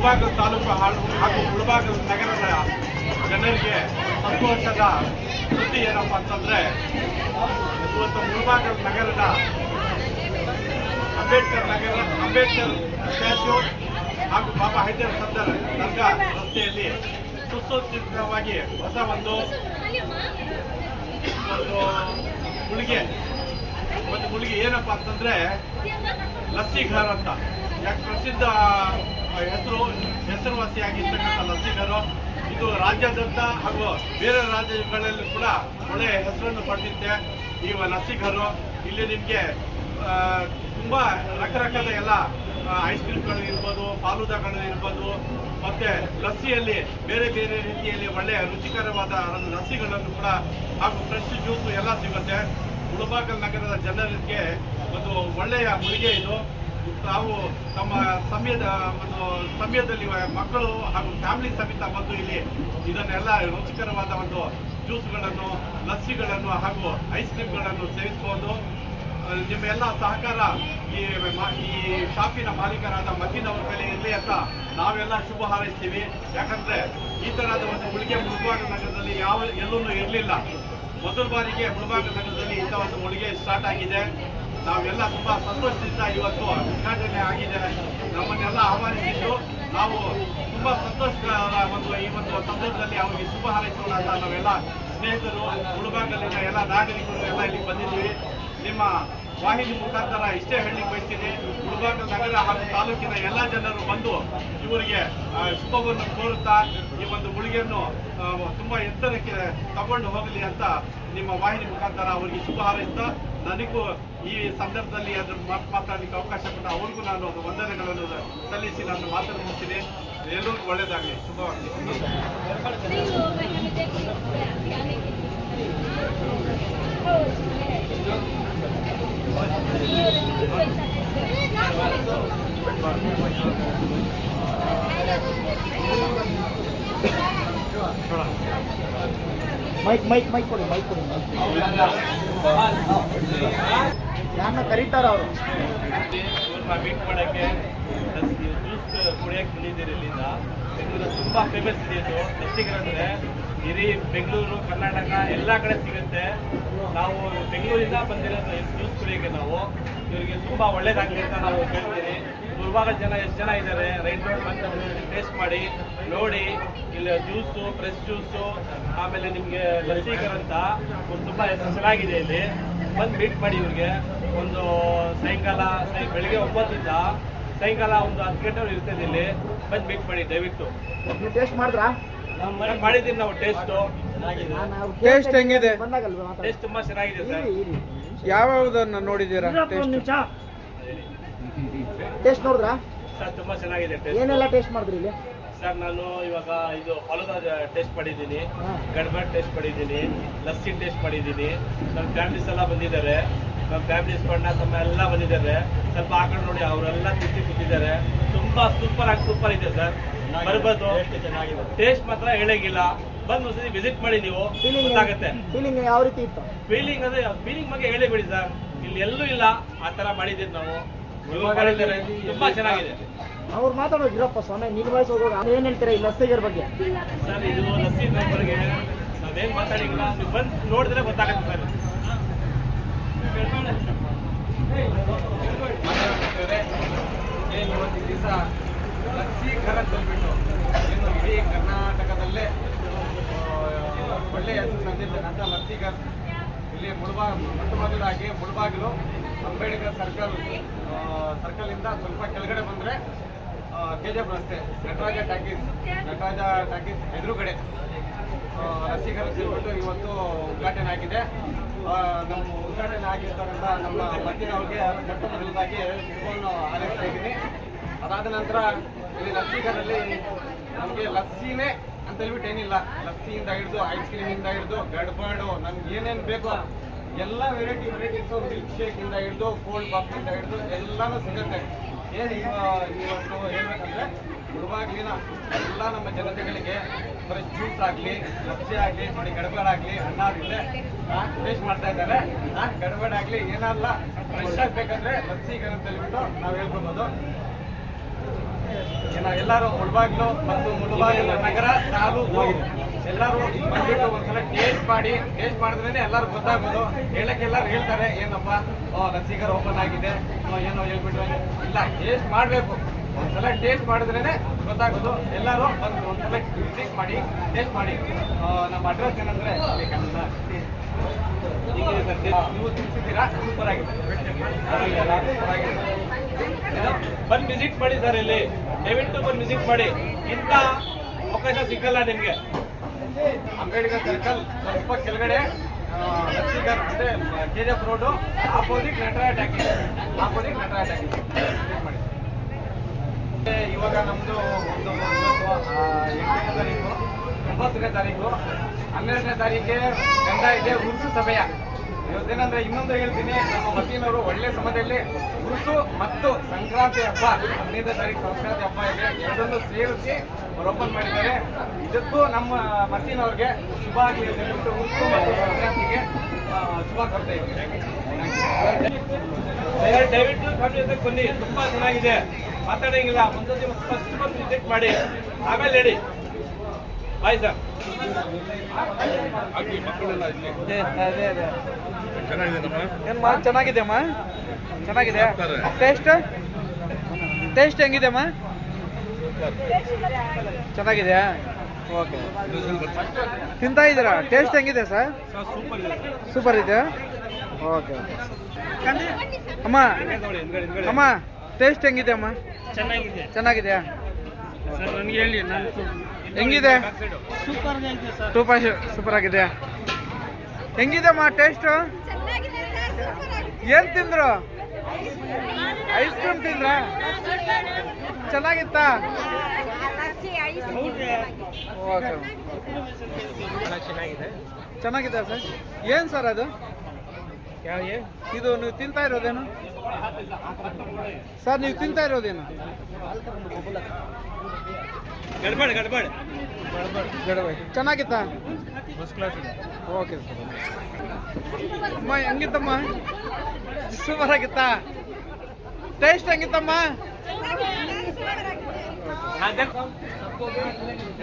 ಮುಳಬಾಗಿಲು ತಾಲೂಕು ಹಾಗೂ ಮುಳಬಾಗಿಲು ನಗರದ ಜನರಿಗೆ ಸಂತೋಷದ ಸುದ್ದಿ ಏನಪ್ಪ ಅಂತಂದ್ರೆ, ಇವತ್ತು ಮುಳಬಾಗ ನಗರದ ಅಂಬೇಡ್ಕರ್ ನಗರ ಅಂಬೇಡ್ಕರ್ ಸ್ಟ್ಯಾಚ್ಯೂ ಹಾಗೂ ಬಾಬಾ ಹೈದರ್ ಸದ್ದರ್ ದರ್ಗಾ ರಸ್ತೆಯಲ್ಲಿ ಸುಸಜ್ಜಿತವಾಗಿ ಹೊಸ ಒಂದು ಒಂದು ಒಂದು ಗುಳಿಗೆ ಏನಪ್ಪಾ ಅಂತಂದ್ರೆ, ಲಸ್ಸಿ ಘರ್ ಅಂತ. ಯಾಕೆ ಪ್ರಸಿದ್ಧ ಹೆಸರು, ಹೆಸರುವಾಸಿಯಾಗಿರ್ತಕ್ಕಂಥ ಲಸಿಕರು, ಇದು ರಾಜ್ಯಾದ್ಯಂತ ಹಾಗೂ ಬೇರೆ ರಾಜ್ಯಗಳಲ್ಲಿ ಕೂಡ ಒಳ್ಳೆಯ ಹೆಸರನ್ನು ಪಡೆದಿದ್ದೆ ಈ ಲಸಿಕರು, ಇಲ್ಲಿ ನಿಮಗೆ ತುಂಬ ರಕರಕದ ಎಲ್ಲ ಐಸ್ ಕ್ರೀಮ್ಗಳು ಇರ್ಬೋದು, ಫಾಲೂದಾಗಳು ಇರ್ಬೋದು, ಮತ್ತೆ ಲಸ್ಸಿಯಲ್ಲಿ ಬೇರೆ ಬೇರೆ ರೀತಿಯಲ್ಲಿ ಒಳ್ಳೆಯ ರುಚಿಕರವಾದ ಲಸ್ಸಿಗಳನ್ನು ಕೂಡ ಹಾಗೂ ಫ್ರೆಶ್ ಜ್ಯೂಸು ಎಲ್ಲ ಸಿಗುತ್ತೆ. ಮುಳಬಾಗಲ್ ನಗರದ ಜನರಿಗೆ ಒಂದು ಒಳ್ಳೆಯ ಮುಳಿಗೆ ಇದು. ತಾವು ತಮ್ಮ ಸಮಯದ, ಒಂದು ಸಮಯದಲ್ಲಿ ಮಕ್ಕಳು ಹಾಗೂ ಫ್ಯಾಮಿಲಿ ಸಮೇತ ಬಂದು ಇಲ್ಲಿ ಇದನ್ನೆಲ್ಲ ರುಚಿಕರವಾದ ಒಂದು ಜ್ಯೂಸ್ಗಳನ್ನು ಲಸ್ಸಿಗಳನ್ನು ಹಾಗೂ ಐಸ್ ಕ್ರೀಮ್ಗಳನ್ನು ಸೇವಿಸಬಹುದು ನಿಮ್ಮೆಲ್ಲ ಸಹಕಾರ ಈ ಈ ಶಾಪಿನ ಮಾಲೀಕರಾದ ಮತ್ತಿನವ್ರ ಮೇಲೆ ಇರಲಿ ಅಂತ ನಾವೆಲ್ಲ ಶುಭ ಹಾರೈಸ್ತೀವಿ. ಯಾಕಂದ್ರೆ ಈ ತರಹದ ಒಂದು ಉಳಿಗೆ ಮುಳುಬಾಗ ನಗರದಲ್ಲಿ ಯಾವ ಎಲ್ಲೂ ಇರಲಿಲ್ಲ. ಮೊದಲ ಬಾರಿಗೆ ಮುಳುಬಾಗ ನಗರದಲ್ಲಿ ಇಂಥ ಒಂದು ಉಳಿಗೆ ಸ್ಟಾರ್ಟ್ ಆಗಿದೆ. ನಾವೆಲ್ಲ ತುಂಬಾ ಸಂತೋಷದಿಂದ ಇವತ್ತು ಉದ್ಘಾಟನೆ ಆಗಿದೆ. ನಮ್ಮನ್ನೆಲ್ಲ ಆಹ್ವಾನಿಸಿದ್ದು ನಾವು ತುಂಬಾ ಸಂತೋಷದ ಒಂದು ಈ ಒಂದು ಸಂದರ್ಭದಲ್ಲಿ ಅವರಿಗೆ ಶುಭ ಹಾರೈಸೋಣ ಅಂತ ನಾವೆಲ್ಲ ಸ್ನೇಹಿತರು ಮುಳಬಾಗಲಿನ ಎಲ್ಲ ನಾಗರಿಕರು ಎಲ್ಲ ಇಲ್ಲಿ ಬಂದಿದ್ದೀವಿ. ನಿಮ್ಮ ವಾಹಿನಿ ಮುಖಾಂತರ ಇಷ್ಟೇ ಹೇಳಿ ಬಯಸ್ತೀನಿ. ಮುಳಬಾಗ ನಗರ ಹಾಗೂ ತಾಲೂಕಿನ ಎಲ್ಲ ಜನರು ಬಂದು ಇವರಿಗೆ ಶುಭವನ್ನು ಕೋರುತ್ತಾ ಈ ಒಂದು ಗುಳಿಗೆಯನ್ನು ತುಂಬಾ ಎತ್ತರಕ್ಕೆ ತಗೊಂಡು ಹೋಗಲಿ ಅಂತ ನಿಮ್ಮ ವಾಹಿನಿ ಮುಖಾಂತರ ಅವರಿಗೆ ಶುಭ ಹಾರೈಸ್ತಾ ನನಗೂ ಈ ಸಂದರ್ಭದಲ್ಲಿ ಅದ್ರ ಮಾತು ಮಾತಾಡಲಿಕ್ಕೆ ಅವಕಾಶ ಕೊಟ್ಟ ಅವ್ರಿಗೂ ನಾನು ಅದು ವಂದನೆಗಳನ್ನು ಸಲ್ಲಿಸಿ ನಾನು ಮಾತನಾಡ್ತೀನಿ ಎಲ್ಲರಿಗೂ ಒಳ್ಳೇದಾಗಲಿ ಶುಭವಾಗಲಿ ಮೈಕ್ ಮೈಕ್ ಮೈಕ್ ಕೊಡಿ ಮೈಕ್ ಕೊಡಿ ಯಾರನ್ನ ಕರೀತಾರ ಅವರು. ಮೀಟ್ ಮಾಡೋಕ್ಕೆ ಜ್ಯೂಸ್ ಕುಡಿಯೋಕೆ ಬಂದಿದ್ದೀರಿ ಇಲ್ಲಿಂದ. ಬೆಂಗಳೂರು ತುಂಬ ಫೇಮಸ್ ಇದೆ ಇದು. ಇರಿ ಇಡೀ ಬೆಂಗಳೂರು, ಕರ್ನಾಟಕ ಎಲ್ಲ ಕಡೆ ಸಿಗುತ್ತೆ. ನಾವು ಬೆಂಗಳೂರಿಂದ ಬಂದಿರೋದು ಜ್ಯೂಸ್ ಕುಡಿಯೋಕ್ಕೆ ನಾವು. ಇವರಿಗೆ ತುಂಬ ಒಳ್ಳೇದಾಗಲಿ ಅಂತ ನಾವು ಕೇಳ್ತೀವಿ. ಗುಲ್ಬಾಗ ಜನ ಎಷ್ಟು ಜನ ಇದ್ದಾರೆ ರೈಟ್ ರೋಡ್ ಬಂದು ಟೇಸ್ಟ್ ಮಾಡಿ ನೋಡಿ ಇಲ್ಲಿ ಜ್ಯೂಸು ಫ್ರೆಶ್ ಜ್ಯೂಸು ಆಮೇಲೆ ನಿಮಗೆ ಲಸಿಕರ್ ಅಂತ ಒಂದು ತುಂಬ ಹೆಸರು ಚೆನ್ನಾಗಿದೆ ಇಲ್ಲಿ. ಬಂದು ಮೀಟ್ ಮಾಡಿ ಇವ್ರಿಗೆ. ಒಂದು ಸಾಯಂಕಾಲ ಸೈ ಬೆಳಿಗ್ಗೆ ಒಂಬತ್ತರಿಂದ ಸಾಯಂಕಾಲ ಒಂದು ಹತ್ತು ಗಂಟೆವರೆಗೆ ಇರ್ತದೆ ಇಲ್ಲಿ. ಬಂದು ಮೀಟ್ ಮಾಡಿ ದಯವಿಟ್ಟು. ನೀವು ಟೇಸ್ಟ್ ಮಾಡಿದ್ರಾ ನಾವು ಮಾಡಿದ್ದೀವಿ ನಾವು ಟೇಸ್ಟು ಟೇಸ್ಟ್ ಹೆಂಗಿದೆ? ಟೇಸ್ಟ್ ತುಂಬ ಚೆನ್ನಾಗಿದೆ ಸರ್. ಯಾವ್ಯಾವ್ದನ್ನ ನೋಡಿದ್ದೀರಾ ಟೇಸ್ಟ್ ಟೇಸ್ಟ್ ನೋಡಿದ್ರಾ? ಸರ್ ತುಂಬ ಚೆನ್ನಾಗಿದೆ ಟೇಸ್ಟ್ ಏನೆಲ್ಲ ಟೇಸ್ಟ್ ಮಾಡಿದ್ರಿ ಇಲ್ಲಿ? ಸರ್ ನಾನು ಇವಾಗ ಇದು ಹೊಲದ ಟೇಸ್ಟ್ ಮಾಡಿದ್ದೀನಿ. ಗಡ್ಬಡ್ ಟೇಸ್ಟ್ ಮಾಡಿದ್ದೀನಿ. ಲಸ್ಸಿ ಟೇಸ್ಟ್ ಮಾಡಿದ್ದೀನಿ. ನಮ್ಮ ಫ್ಯಾಮಿಲೀಸ್ ಎಲ್ಲ ಬಂದಿದ್ದಾರೆ. ನಮ್ಮ ಫ್ಯಾಮಿಲೀಸ್ ಬಣ್ಣ ತಮ್ಮ ಎಲ್ಲ ಬಂದಿದ್ದಾರೆ. ಸ್ವಲ್ಪ ಆ ಕಡೆ ನೋಡಿ ಅವರೆಲ್ಲ ತಿಂತಿ ಕೂತಿದ್ದಾರೆ ತುಂಬಾ ಸೂಪರ್ ಆಗಿ ಸೂಪರ್ ಇದೆ ಸರ್. ಬರ್ಬೋದು. ಟೇಸ್ಟ್ ಮಾತ್ರ ಹೇಳಂಗಿಲ್ಲ. ಬಂದು ಒಂದ್ಸತಿ ವಿಸಿಟ್ ಮಾಡಿ ನೀವು. ಫೀಲಿಂಗ್ ಗೊತ್ತಾಗುತ್ತೆ. ಫೀಲಿಂಗ್ ಯಾವ ರೀತಿ ಇತ್ತು? ಫೀಲಿಂಗ್ ಅಂದ್ರೆ ಫೀಲಿಂಗ್ ಬಗ್ಗೆ ಹೇಳಿಬಿಡಿ ಸರ್. ಇಲ್ಲಿ ಎಲ್ಲೂ ಇಲ್ಲ. ಆ ತರ ಮಾಡಿದ್ದೀವಿ ನಾವು. ತುಂಬಾ ಚೆನ್ನಾಗಿದೆ. ಅವ್ರು ಮಾತಾಡೋದು ಇರಪ್ಪ ಸ್ವಾಮಿ ಹೋಗುವಾಗ ಏನ್ ಹೇಳ್ತೀರಾ ಈ ಲಸ್ಸಿಗರ್ ಬಗ್ಗೆ? ಸರ್ ಇದು ಲಸ್ಸಿ ಬಗ್ಗೆ ನಾವೇನ್ ಮಾತಾಡಿಲ್ಲ. ನೀವು ಬಂದು ನೋಡಿದ್ರೆ ಗೊತ್ತಾಗುತ್ತೆ ಸರ್. ಏನು ಇವತ್ತಿನ ದಿವಸ ಲಕ್ಷೀಕರ ತಂದ್ಬಿಟ್ಟು ಏನು ಇಡೀ ಕರ್ನಾಟಕದಲ್ಲೇ ಒಳ್ಳೆಯ ಹೆಸರು ತಂದಿರ್ತಕ್ಕಂಥ ಲಸ್ಸಿಗರ್ ಇಲ್ಲಿ ಮುಳಬಾ ಮೊಟ್ಟ ಮೊದಲಾಗಿ ಮುಳಬಾಗಿಲು ಅಂಬೇಡ್ಕರ್ ಸರ್ಕಲ್ ಇಂದ ಸ್ವಲ್ಪ ಕೆಳಗಡೆ ಬಂದರೆ ಕೆ ಜಿ ಎಫ್ ರಸ್ತೆ, ನಟರಾಜ ಟಾಕೀಸ್ ನಟರಾಜ ಟಾಕೀಸ್ ಎದುರುಗಡೆ. ರಸಿಕರ ಸೇರಿಬಿಟ್ಟು ಇವತ್ತು ಉದ್ಘಾಟನೆ ಆಗಿದೆ. ನಮ್ಮ ಉದ್ಘಾಟನೆ ಆಗಿರ್ತಕ್ಕಂಥ ನಮ್ಮ ಮತ್ತಿನ ಅವ್ರಿಗೆ ಮೊಟ್ಟ ಮೊದಲದಾಗಿ ಶುಭವನ್ನು ಹಾರೈಸ್ತಾ ಇದ್ದೀನಿ. ಅದಾದ ನಂತರ ಇಲ್ಲಿ ಲಸ್ಸಿಗರಲ್ಲಿ ನಮಗೆ ಲಸ್ಸಿನೇ ಅಂತ ಹೇಳ್ಬಿಟ್ಟು ಏನಿಲ್ಲ. ಲಸ್ಸಿಯಿಂದ ಹಿಡಿದು ಐಸ್ ಕ್ರೀಮಿಂದ ಹಿಡಿದು, ಗಡ್ಬಾಡು ನಮ್ಗೆ ಏನೇನು ಬೇಕೋ ಎಲ್ಲ ವೆರೈಟಿ ವೆರೈಟೀಸು ಮಿಲ್ಕ್ ಶೇಕಿಂದ ಹಿಡಿದು ಕೋಲ್ಡ್ ಕಾಫಿಯಿಂದ ಹಿಡಿದು, ಎಲ್ಲಾನು ಸಿಗುತ್ತೆ. ಏನು ಇವತ್ತು ಹೇಳ್ಬೇಕಂದ್ರೆ ಗುರುವಾಗ್ಲಿನ ಎಲ್ಲ ನಮ್ಮ ಜನತೆಗಳಿಗೆ ಬರೀ ಜ್ಯೂಸ್ ಆಗಲಿ ಲಸ್ಸಿ ಆಗಲಿ, ನೋಡಿ ಗಡಬಡಾಗಲಿ ನಾನು ಟೇಸ್ಟ್ ಮಾಡ್ತಾ ಇದ್ದಾರೆ ಗಡಬಡಾಗಲಿ ಏನಲ್ಲ ಫ್ರೆಶ್ ಆಗಬೇಕಂದ್ರೆ ಲಸ್ಸಿ ಅಂತ ಹೇಳ್ಬಿಟ್ಟು ನಾವು ಹೇಳ್ಕೊಬೋದು ಎಲ್ಲರೂ ಮುಳ್ಬಾಗ್ಲು ಮತ್ತು ಮುಳಬಾಗಿಲು ನಗರ ತಾಲೂಕು ಎಲ್ಲರೂ ಬಂದ್ಬಿಟ್ಟು ಒಂದ್ಸಲ ಟೇಸ್ಟ್ ಮಾಡಿ, ಟೇಸ್ಟ್ ಮಾಡಿದ್ರೇನೆ ಎಲ್ಲರೂ ಗೊತ್ತಾಗೋದು. ಹೇಳಕ್ಕೆ ಎಲ್ಲರೂ ಹೇಳ್ತಾರೆ, ಏನಪ್ಪ? ಲಸಿಗರ್ ಓಪನ್ ಆಗಿದೆ. ಏನೋ ಹೇಳ್ಬಿಟ್ಟು ಇಲ್ಲ, ಟೇಸ್ಟ್ ಮಾಡಬೇಕು. ಒಂದ್ಸಲ ಟೇಸ್ಟ್ ಮಾಡಿದ್ರೇನೆ ಗೊತ್ತಾಗೋದು. ಎಲ್ಲರೂ ಬಂದು ಒಂದ್ಸಲ ವಿಸಿಟ್ ಮಾಡಿ, ಟೇಸ್ಟ್ ಮಾಡಿ. ನಮ್ಮ ಅಡ್ರೆಸ್ ಏನಂದ್ರೆ ನೀವು ತಿಳಿಸಿದ್ದೀರಾ ಸೂಪರ್ ಆಗಿದೆ. ಬಂದು ವಿಸಿಟ್ ಮಾಡಿ ಸರ್ ಇಲ್ಲಿ. ದಯವಿಟ್ಟು ಬಂದು ವಿಸಿಟ್ ಮಾಡಿ. ಇಂಥ ಅವಕಾಶ ಸಿಗಲ್ಲ ನಿಮಗೆ. ಅಂಬೇಡ್ಕರ್ ಸರ್ಕಲ್ ಸ್ವಲ್ಪ ಕೆಳಗಡೆ ಲಕ್ಷ್ಮೀಕರ್ K G F road opposite Nataraj talkie. Opposite Nataraj talkie. ಮಾಡಿ. ಇವಾಗ ನಮ್ಮದು ಒಂದು ಎಂಟನೇ ತಾರೀಕು, ಒಂಬತ್ತನೇ ತಾರೀಕು, ಹನ್ನೆರಡನೇ ತಾರೀಕೆ ಗಂಡ ಇದೆ ಉರ್ಸು ಸಭೆಯ. ಇವತ್ತೇನಂದ್ರೆ ಇನ್ನೊಂದು ಹೇಳ್ತೀನಿ ನಮ್ಮ ಮತೀನವರು ಒಳ್ಳೆ ಸಮಯದಲ್ಲಿ ಉರುಸು ಮತ್ತು ಸಂಕ್ರಾಂತಿ ಹಬ್ಬ ಹದಿನೈದನೇ ತಾರೀಕು ಸಂಕ್ರಾಂತಿ ಹಬ್ಬ ಇದೆ. ಎರಡನ್ನು ಸೇರಿಸಿ ಅವ್ರು ಓಪನ್ ಮಾಡಿದ್ದಾರೆ. ಇದಕ್ಕೂ ನಮ್ಮ ಮತೀನವ್ರಿಗೆ ಶುಭ ಆಗಲಿ ಅಂತ ಹೇಳ್ಬಿಟ್ಟು ಉರುಸು ಮತ್ತು ಸಂಕ್ರಾಂತಿಗೆ ಶುಭ ಕೊಡ್ತಾ ಇದ್ದೀನಿ ದಯವಿಟ್ಟು ಫ್ಯಾಮಿಲಿ ಜೊತೆ ಬನ್ನಿ ತುಂಬಾ ಚೆನ್ನಾಗಿದೆ. ಮಾತಾಡಂಗಿಲ್ಲ. ಮುಂದೊಂದು ಫಸ್ಟ್ ಬಂದು ವಿಸಿಟ್ ಮಾಡಿ. ಆಮೇಲೆ ಹೇಳಿ. Bye sir. ಅದೇ ಅದೇ. ಏನ್ ಚೆನ್ನಾಗಿದೆಯಮ್ಮ ಚೆನ್ನಾಗಿದೆ ಅಮ್ಮ ಚೆನ್ನಾಗಿದೆ? ಟೇಸ್ಟ್ ಟೇಸ್ಟ್ ಹೆಂಗಿದೆ ಅಮ್ಮ ಚೆನ್ನಾಗಿದೆಯಾ? ಓಕೆ ತಿಂತಾ ಇದ್ದೀರಾ? ಟೇಸ್ಟ್ ಹೆಂಗಿದೆ ಸರ್? ಸೂಪರ್ ಇದೆ. ಸೂಪರ್ ಇದೆ ಓಕೆ ಅಮ್ಮ ಅಮ್ಮ ಟೇಸ್ಟ್ ಹೆಂಗಿದೆ ಅಮ್ಮ? ಚೆನ್ನಾಗಿದೆ. ಚೆನ್ನಾಗಿದೆಯಾ? ಸರ್ ನನಗೆ ಹೇಳಿ ನಾನು ಹೆಂಗಿದೆ? ಸೂಪರ್ ಸೂಪರ್ ಆಗಿದೆ ಹೆಂಗಿದೆ ಅಮ್ಮ ಟೇಸ್ಟ್ ಚೆನ್ನಾಗಿದೆ ಸರ್ ಸೂಪರ್ ಆಗಿದೆ ಏನ್ ತಿಂದ್ರು? ಐಸ್ ಕ್ರೀಮ್ ತಿಂದ್ರ? ಚೆನ್ನಾಗಿತ್ತಾ? ಓಕೆ ಚೆನ್ನಾಗಿದೆ ಸರ್. ಏನ್ ಸರ್ ಅದು? ಇದು ನೀವು ತಿಂತಾ ಇರೋದೇನು? ಸರ್, ನೀವು ತಿಂತಾ ಇರೋದೇನು? ಗಡ್ಬಡ್ ಗಡ್ಬಡ್. ಫಸ್ಟ್ ಕ್ಲಾಸ್ ಓಕೆ ಸರ್ ಅಮ್ಮ ಹೆಂಗಿತ್ತಮ್ಮ? ಸೂಪರ್ ಆಗಿತ್ತಾ ಟೇಸ್ಟ್ ಹೆಂಗಿತ್ತಮ್ಮ?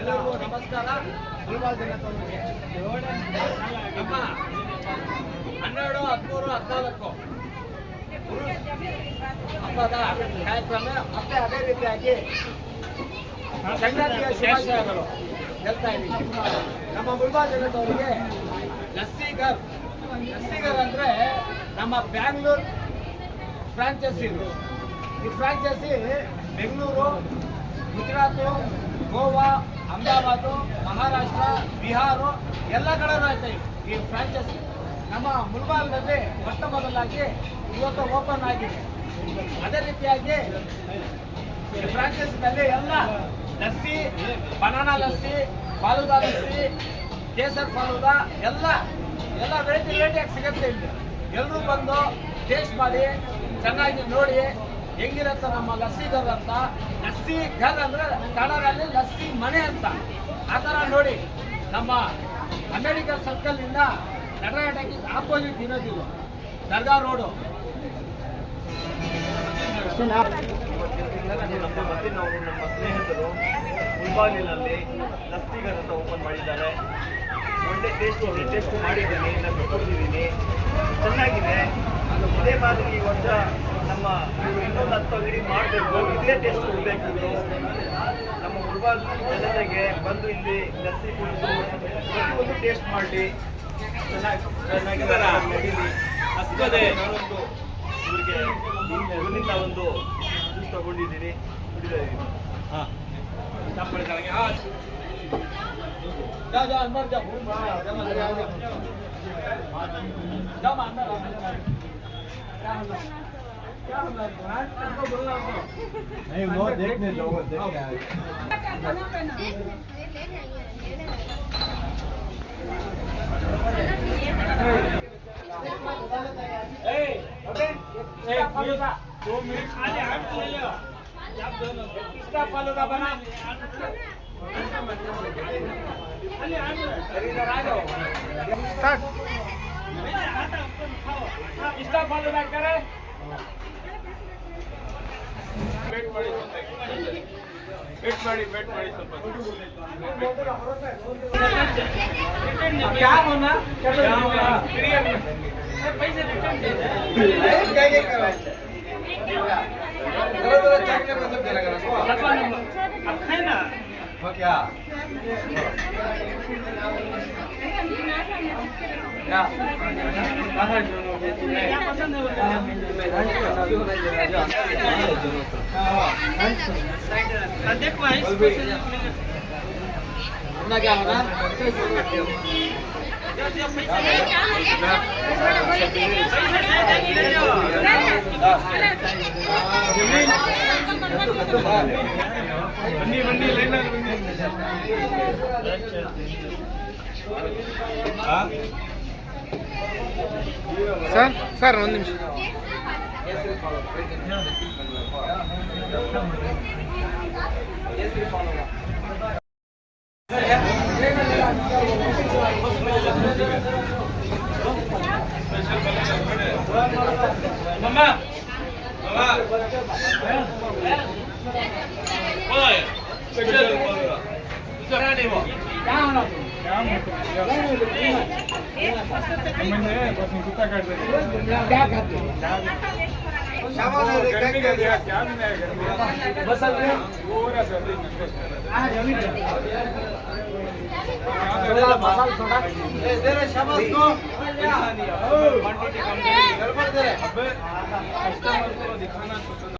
ಎಲ್ಲರಿಗೂ ನಮಸ್ಕಾರ ಹನ್ನೆರಡು ಹದಿಮೂರು ಹದಿನಾಲ್ಕು. ಹಬ್ಬದ ಕಾರ್ಯಕ್ರಮ ಮತ್ತೆ ಅದೇ ರೀತಿಯಾಗಿ ಸಂಕ್ರಾಂತಿಯ ಶುಭಾಶಯಗಳು. ಹೇಳ್ತಾ ಇದ್ದೀನಿ. ನಮ್ಮ ಮುಲ್ಬಾಲ್ ಜನತವರಿಗೆ ಲಸ್ಸಿಗರ್. ಲಸ್ಸಿಗರ್ ಅಂದ್ರೆ ನಮ್ಮ ಬ್ಯಾಂಗ್ಳೂರ್ ಫ್ರಾಂಚೈಸಿ ಈ ಫ್ರಾಂಚೈಸಿ ಬೆಂಗಳೂರು, ಗುಜರಾತು, ಗೋವಾ, ಅಹಮದಾಬಾದು, ಮಹಾರಾಷ್ಟ್ರ, ಬಿಹಾರ, ಎಲ್ಲ ಕಡೆನೂ ಆಯ್ತಾ ಈ ಫ್ರಾಂಚೈಸಿ. ನಮ್ಮ ಮುಲ್ಬಾಲ್ನಲ್ಲಿ ಮೊಟ್ಟ ಮೊದಲಾಗಿ ಇವತ್ತು ಓಪನ್ ಆಗಿದೆ. ಅದೇ ರೀತಿಯಾಗಿ ಫ್ರಾಂಚೈಸಿನಲ್ಲಿ ಎಲ್ಲ ಲಸ್ಸಿ, ಬನಾನಾ ಲಸ್ಸಿ, ಫಾಲೂದಾ ಲಸ್ಸಿ, ಕೇಸರ್ ಫಾಲೂದಾ, ಎಲ್ಲ ಎಲ್ಲ ವೆರೈಟಿ ವೆರೈಟಿಯಾಗಿ ಸಿಗುತ್ತೆ ಇಲ್ಲಿ. ಎಲ್ಲರೂ ಬಂದು ಟೇಸ್ಟ್ ಮಾಡಿ, ಚೆನ್ನಾಗಿ ನೋಡಿ, ಹೆಂಗಿರುತ್ತೆ ನಮ್ಮ ಲಸ್ಸಿ ಘರ್ ಅಂತ. ಲಸ್ಸಿ ಘರ್ ಅಂದ್ರೆ ಕನ್ನಡದಲ್ಲಿ ಲಸ್ಸಿ ಮನೆ ಅಂತ. ಆ ಥರ ನೋಡಿ, ನಮ್ಮ ಅಂಬೇಡ್ಕರ್ ಸರ್ಕಲ್ ಇಂದ ನಟರಾಟಕ್ಕೆ ಆಪೋಸಿಟ್ ಇರೋದಿಲ್ಲ ದರ್ಗಾ ರೋಡು ನಮ್ಮ ಮತ್ತಿನವರು ನಮ್ಮ ಸ್ನೇಹಿತರು ಮುಲ್ಬಾಗಿಲಿನಲ್ಲಿ ಲಸ್ತಿಗರ್ ಅಂತ ಓಪನ್ ಮಾಡಿದ್ದಾರೆ. ಒಳ್ಳೆ ಟೇಸ್ಟ್ ಟೇಸ್ಟ್ ಮಾಡಿದ್ದೀನಿ ನಾನು ಕುಡಿದಿದ್ದೀನಿ ಚೆನ್ನಾಗಿದೆ. ಇದೇ ಮಾದರಿ ಈ ವರ್ಷ ನಮ್ಮ ಇನ್ನೊಂದು ಹತ್ತು ಅಂಗಡಿ ಮಾಡಬೇಕು. ಇದೇ ಟೇಸ್ಟ್ ಕೊಡಬೇಕು ನಮ್ಮ ಮುಲ್ಬಾಲ್ ಜನತೆಗೆ ಬಂದು ಇಲ್ಲಿ ಲಸ್ಸಿ ಕುಡಿದು ಪ್ರತಿಯೊಂದು ಟೇಸ್ಟ್ ಮಾಡಲಿ ಚೆನ್ನಾಗಿ ಚೆನ್ನಾಗಿ ನಡೀಲಿ. ಹಸ್ಕೋದೆ. ನಾನೊಂದು ಇವರಿಗೆ ಇವರಿಂದ ಒಂದು ಜ್ಯೂಸ್ ತಗೊಂಡಿದ್ದೀನಿ ಕುಡಿತಾ ಇದ್ದೀನಿ ಹಾಂ ತಪ್ಪು ಹೇಳಿದಾಗೆ. ಆ, जा जा अंदर जा जा अंदर जा जा अंदर नहीं वो देखने दो वो देख के आए दो मिनट खाली हाथ चलेगा आप दोनों किसका फल होगा बना अरे इधर आ जाओ स्टार्ट किसका फल होगा करे बैठ पड़ी बैठ पड़ी बैठ पड़ी संपत्ति क्या होना क्या होना पैसे रिटर्न दे क्या क्या करवाएँगे जरा जरा चेक कर सब जरा करा सो लचवा नंबर अब है ना हो क्या क्या बाहर जो क्या पसंद है बताया देखो आइस हमने क्या होना வண்டி வண்டி லைனா சார் சார் ஒரு நிமிஷம் Yes, we follow up. बस दिखाना